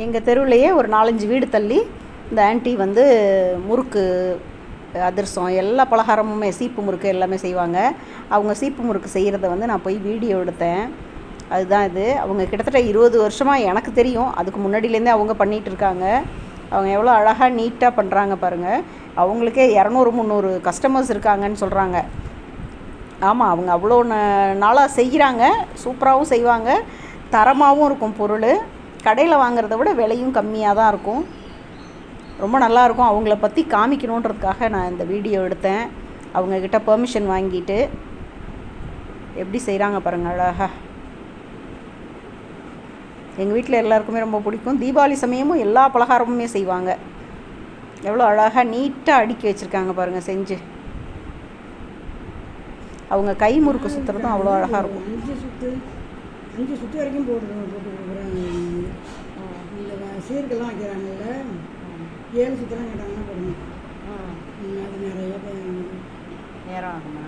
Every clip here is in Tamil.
எங்கள் தெருவிலையே ஒரு நாலஞ்சு வீடு தள்ளி இந்த ஆன்ட்டி வந்து முறுக்கு அதிர்சம் எல்லா பலகாரமுமே சீப்பு முறுக்கு எல்லாமே செய்வாங்க. அவங்க சீப்பு முறுக்கு செய்கிறத வந்து நான் போய் வீடியோ எடுத்தேன். அதுதான் இது. அவங்க கிட்டத்தட்ட இருபது வருஷமாக எனக்கு தெரியும். அதுக்கு முன்னாடியிலேருந்தே அவங்க பண்ணிகிட்டு இருக்காங்க. அவங்க எவ்வளோ அழகாக நீட்டாக பண்ணுறாங்க பாருங்கள் அவங்களுக்கே இரநூறு முந்நூறு கஸ்டமர்ஸ் இருக்காங்கன்னு சொல்கிறாங்க ஆமாம் அவங்க அவ்வளோ நாளாக செய்கிறாங்க சூப்பராகவும் செய்வாங்க. தரமாகவும் இருக்கும் பொருள். கடையில் வாங்குறத விட விலையும் கம்மியாக தான் இருக்கும். ரொம்ப நல்லா இருக்கும். அவங்கள பற்றி காமிக்கணுன்றதுக்காக நான் இந்த வீடியோ எடுத்தேன். அவங்கக்கிட்ட பெர்மிஷன் வாங்கிட்டு எப்படி செய்கிறாங்க பாருங்க அழகா. எங்கள் வீட்டில் எல்லாருக்குமே ரொம்ப பிடிக்கும். தீபாவளி சமயமும் எல்லா பலகாரமுமே செய்வாங்க. எவ்வளோ அழகாக நீட்டாக அடுக்கி வச்சுருக்காங்க பாருங்கள் செஞ்சு. அவங்க கை முறுக்கு சுற்றுறதும் அவ்வளோ அழகாக இருக்கும். அஞ்சு சுத்து வரைக்கும் போட்டு போட்டு கொடுக்குறாங்க. இந்த சீர்கெல்லாம் வைக்கிறாங்கல்ல ஏழு சுத்தெல்லாம் கேட்டாங்கன்னா போடணும் அது நிறைய நேரம் ஆகுமா?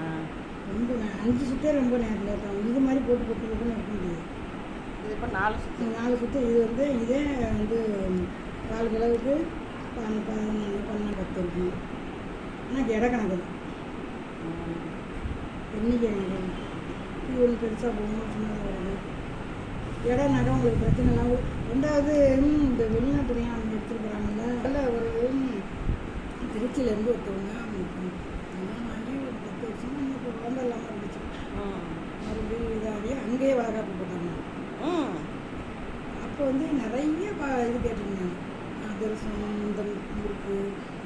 ரொம்ப அஞ்சு சுத்தே ரொம்ப நேரம் லேட் ஆகும் இது மாதிரி போட்டு போட்டு போட்டுன்னு இருக்க முடியாது. இது இப்போ நாலு இந்த நாலு சுத்து இது வந்து இதே வந்து கால் கிலோவுக்கு பதினொன்று பன்னெண்டு பத்து இருக்கும். ஆனால் எடை கணக்கு தான். எண்ணிக்கை கணக்கு. இது ஒன்று பெருசாக போகணும் சின்னதாக வருது இடம் நகை உங்களுக்கு பிரச்சனை இல்லாம ரெண்டாவது இந்த வெளிநாட்டுலையும் அவங்க எடுத்துருக்குறாங்கல்ல. அதில் ஒரு திருச்சியிலேருந்து ஒருத்தவங்க ஆகி ஒரு பத்து வருஷமா எனக்கு குழந்தை இல்லாமல் இருந்துச்சு. மறுபடியும் இதாகி அங்கேயே வளகாப்பு போட்டாங்க. அப்போ வந்து நிறைய ப இது கேட்டிருந்தாங்க. அதிரசம் இந்த முறுக்கு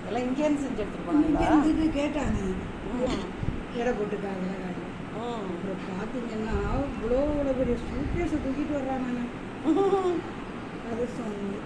எல்லாம் இங்கேருந்து செஞ்சு எடுத்துட்டு இங்க போனாங்களா இது கேட்டாங்க. எடை ம் அப்புறம் பார்த்தீங்கன்னா இவ்வளோ பெரிய சூட்கேஸை தூக்கிட்டு வர்றாங்க அது வந்து